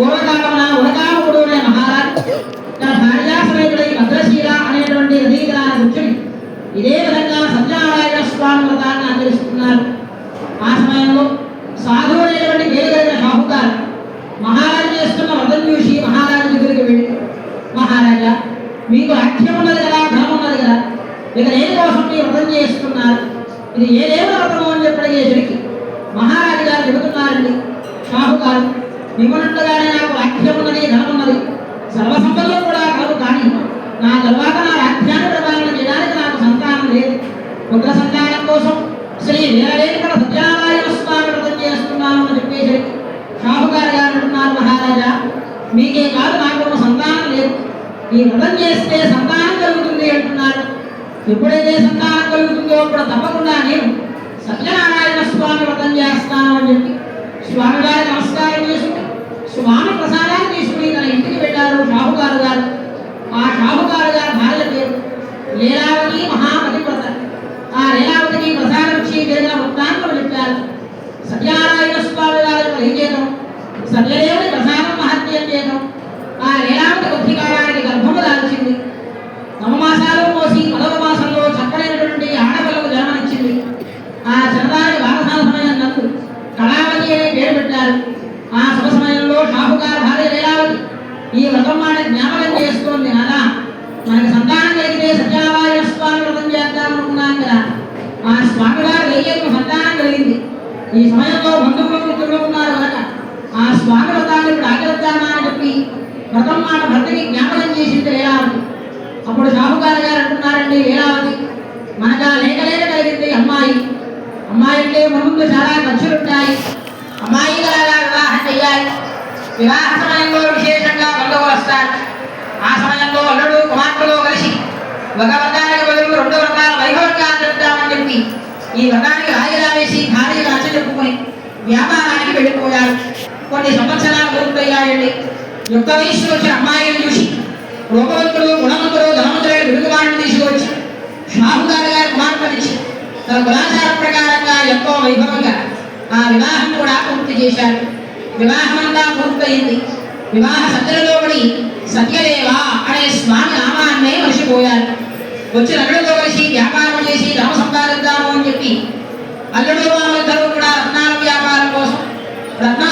పూర్వకాలమున ఉడకాముడు అనే మహారాజు. తన భార్యా భద్రశీల అనేటువంటి నదీకరా కూర్చుని ఇదే విధంగా సత్యనారాయణ స్వామి వ్రతాన్ని ఆచరిస్తున్నారు. ఆ సమయంలో సాధువు అనేటువంటి వేరుగైన షాహుకారు మహారాజు చేస్తున్న వ్రతం చూసి మహారాజు దగ్గరికి వెళ్ళి మహారాజా మీకు రాజ్యం ఉన్నది కదా ధనం ఉన్నది కదా ఇక దేని కోసం మీ వ్రతం చేస్తున్నారు. ఇది ఏ దేవుడు వ్రతము అని చెప్పడిగేసరికి మహారాజు గారు చెబుతున్నారండి. షాహుకారు మిమ్మల్నిగానే నాకు వాక్యం ఉన్నది ధనం ఉన్నది. సర్వసంపదలు కూడా కలవు కానీ నా తర్వాత నా రాజ్యాన్ని ప్రదానం చేయడానికి నాకు సంతానం లేదు. పుత్ర సంతానం కోసం శ్రీ వీరవేంకట సత్యాలయ స్వామి వ్రతం చేస్తున్నాను అని చెప్పేసి షాహుగారు గారు అంటున్నారు మహారాజా. మీకే కాదు నాకు సంతానం లేదు. ఈ వ్రతం చేస్తే సంతానం కలుగుతుంది అంటున్నారు. ఎప్పుడైతే సంతానం కలుగుతుందో అప్పుడు తప్పకుండా నేను సత్యనారాయణ స్వామి వ్రతం చేస్తాను అని చెప్పి స్వామివారి నమస్కారం చేసుకుని స్వామి ప్రసాదాన్ని తీసుకుని తన ఇంటికి వెళ్ళారు షాహుకారు గారు ఆ షాహుకారు గారి భార్య పేరు లీలావతి మహాపతివ్రత ఆ లీలావతికి ప్రసాదం ఇచ్చి జరిగిన వృత్తాంతం చెప్పారు సత్యనారాయణ స్వామి గారి యొక్క ఏం చేయడం సత్యదేవుని ప్రసాదం మహత్యం ఆ లీలావతి బుద్ధికారానికి గర్భము దాల్చింది. నవమాసాలు మోసి పదవ మాసంలో చక్కనైనటువంటి ఆడపిల్లకు జన్మనిచ్చింది. ఆ చిన్నదానికి వారసాల సమయం నందు కళావతి అనే పేరు పెట్టారు. ఆ శుభ సమయంలో షాహుకార్ భార్య లీలావతి. ఈ వ్రతం మాట జ్ఞాపకం చేస్తోంది నాదా మనకి సంతానం కలిగితే సత్యావాయ స్వామి వ్రతం చేద్దాం అనుకున్నాం కదా. ఆ స్వామి గారు సంతానం కలిగింది. ఈ సమయంలో బంధువులు ఆ స్వామి వ్రతాన్ని ఇప్పుడు ఆచరిద్దామా అని చెప్పి వ్రతం మాట భర్తకి జ్ఞాపకం చేసింది లీలావతి. అప్పుడు షాహుకారు గారు అంటున్నారండి లీలావతి మనకు ఆ లేక లేక కలిగింది అమ్మాయి. అమ్మాయి అంటే ముందు చాలా ఖర్చులు ఉంటాయి అమ్మాయి గారా వివాహం చేయాలి వివాహ సమయంలో విశేషంగా బంధువులు వస్తారు. ఆ సమయంలో అల్లుడు కుమార్తెలు కలిసి ఒక వర్గానికి బదులు రెండు వర్గాల వైభవంగా ఆచరిద్దామని చెప్పి ఈ వ్రతానికి హాయిగా వేసి భార్యగా చెప్పుకొని వ్యాపారానికి వెళ్ళిపోయారు. కొన్ని సంవత్సరాలు పూర్తయ్యాయండి. యుక్త వయస్సులో వచ్చిన అమ్మాయిని చూసి రూపవంతుడు గుణవంతుడు ధనవంతులైన విడుదలాన్ని తీసుకువచ్చి షాహుదారు గారి కుమార్తెనిచ్చి తన కులాచార ప్రకారంగా ఎంతో వైభవంగా ఆ వివాహం కూడా పూర్తి చేశారు. వివాహం అంతా పూర్తయింది. వివాహ సత్యలో పడి సత్యదేవ అనే స్వామి నామాన్నే మర్చిపోయారు. వచ్చి అల్లుడితో కలిసి వ్యాపారం చేసి ధనం సంపాదిద్దాము అని చెప్పి అల్లుడు వాళ్ళిద్దరూ కూడా రత్నాల వ్యాపారం కోసం రత్న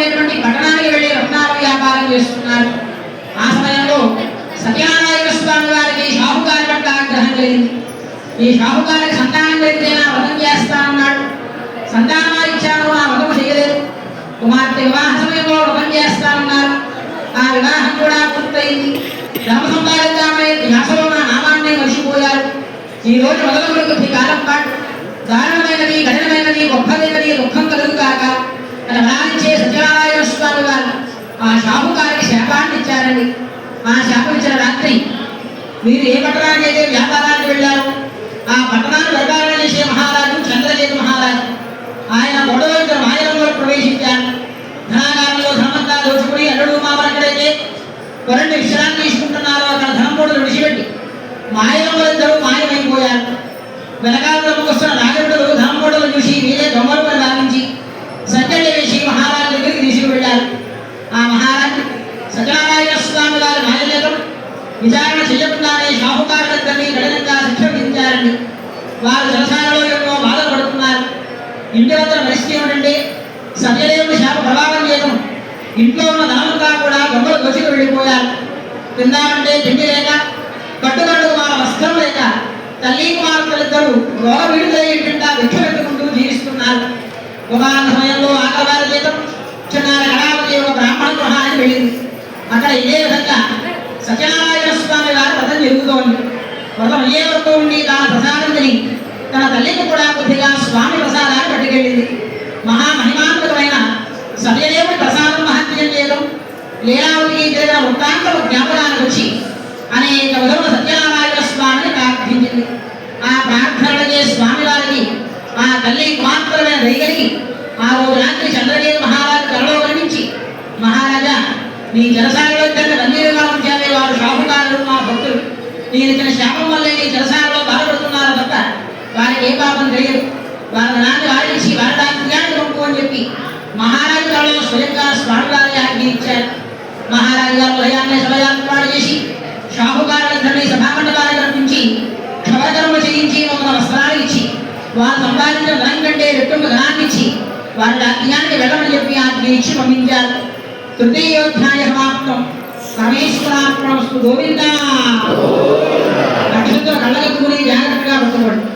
అనేటువంటి పట్టణానికి వెళ్ళి రత్నాల వ్యాపారం చేస్తున్నారు. ఆ సమయంలో సత్యనారాయణ స్వామి వారికి షాహుకారి పట్ల ఆగ్రహం కలిగింది ఈ షాహుకారికి సంతానం కలిగితే నా వ్రతం చేస్తానన్నాడు సంతానం ఇచ్చాను ఆ వ్రతం చేయలేదు. కుమార్తె వివాహ సమయంలో వ్రతం చేస్తానన్నారు ఆ వివాహం కూడా పూర్తయింది. ధర్మ సంపాదిద్దామనే ధ్యాసలో నా నామాన్ని మర్చిపోయారు. ఈ రోజు మొదలు కాలం పాటు దారుణమైనది కఠినమైనది గొప్పదైనది దుఃఖం కలుగుగాక అని మరణించే సత్యనారాయణ స్వామి వారు ఆ షాపుకారికి చేశారండి మా ఆ శాపం ఇచ్చిన రాత్రి. మీరు ఏ పట్టణానికి అయితే వ్యాపారానికి వెళ్ళారు ఆ పట్టణాన్ని వ్యాపారం చేసే మహారాజు చంద్రజేత మహారాజు ఆయన మూడవ ఇద్దరు ప్రవేశించారు. ధనాగారంలో ధనమంతా దోచుకుని అల్లుడు మామరక్కడైతే కొరండి విశ్రాంతి తీసుకుంటున్నారో అక్కడ ధనం కూడా విడిచిపెట్టి మాయలంలో ఇద్దరు మాయమైపోయారు. వెనకాలలో వస్తున్న నాగరుడు ధనంబోడలు చూసి వీరే దొంగలు పడ్డారు భావించి సంచలన వేసి మహారాజు దగ్గరికి తీసుకువెళ్ళారు ఆ మహారాజు సత్యనారాయణ స్వామి గారి మాయలేతం విచారణ చేయకుండానే షాహుకారులందరినీ కఠినంగా శిక్ష విధించారండి వారు జలసాలలో ఎన్నో బాధపడుతున్నారు ఇంటి వద్ద పరిస్థితి ఏమిటంటే సత్యదేవుని శాప ప్రభావం చేయడం ఇంట్లో ఉన్న ధనమంతా కూడా దొంగలు దోషికి వెళ్ళిపోయారు. తిందామంటే తిండి లేక కట్టుకట్టుకు వాళ్ళ వస్త్రం లేక తల్లి కుమార్తెలిద్దరూ రోగ విడుదలయ్యేటంట భిక్ష పెట్టుకుంటూ జీవిస్తున్నారు. ఒకనొక సమయంలో ఆకలివారి జీతం చిన్న కళావతి ఒక బ్రాహ్మణ గృహానికి వెళ్ళింది. అక్కడ ఇదే విధంగా సత్యనారాయణ స్వామి వారి వ్రతం జరుగుతోంది వ్రతం అయ్యే వరకు ఉండి తాను ప్రసాదం తిని తన తల్లికి కూడా కొద్దిగా స్వామి ప్రసాదాన్ని పట్టుకెళ్ళింది. మహామహిమాన్వితమైన సత్యదేవుడి ప్రసాదం మహత్యం చేయడం లీలావతికి జరిగిన వృత్తాంతం జ్ఞాపకానికి వచ్చి అనేక విధముల సత్యనారాయణ స్వామిని ప్రార్థించింది. ఆ ప్రార్థనలకే స్వామి వారికి ఆ తల్లి కుమార్తెలమైన దయగలిగి ఆ రోజు రాత్రి చంద్రదేవి మహారాజు కలలో కనిపించి మహారాజా నీ జలసాలలో ఇద్దరు బందీలుగా వారు షాపుకారులు మా భక్తులు. నేను ఇచ్చిన శాపం వల్లే నీ జలసాలలో బాధపడుతున్నారు తప్ప వారికి ఏ పాపం తెలియదు. వారి నాన్న వారించి వాళ్ళ క్రియాన్ని పంపు అని చెప్పి మహారాజు గారు స్వయంగా స్వామివారి ఆజ్ఞ ఇచ్చారు. మహారాజు గారు ఉదయాన్నే సభ చేసి షాపుకారులందరినీ సభామండపాన్ని కల్పించి క్షవరకర్మ చేయించి ఒక వస్త్రాలు ఇచ్చి వారు సంపాదించిన ధనం కంటే రెట్టింపు ధనాన్ని ఇచ్చి వారి రాజ్యానికి వెళ్ళమని చెప్పి ఆజ్ఞ ఇచ్చి పంపించారు. తృతీయోధ్యాయ సమాప్తం. పరమేశ్వరాత్మస్తు గోవింద. కళ్ళగత్తుకుని జాగ్రత్తగా పట్టుకోండి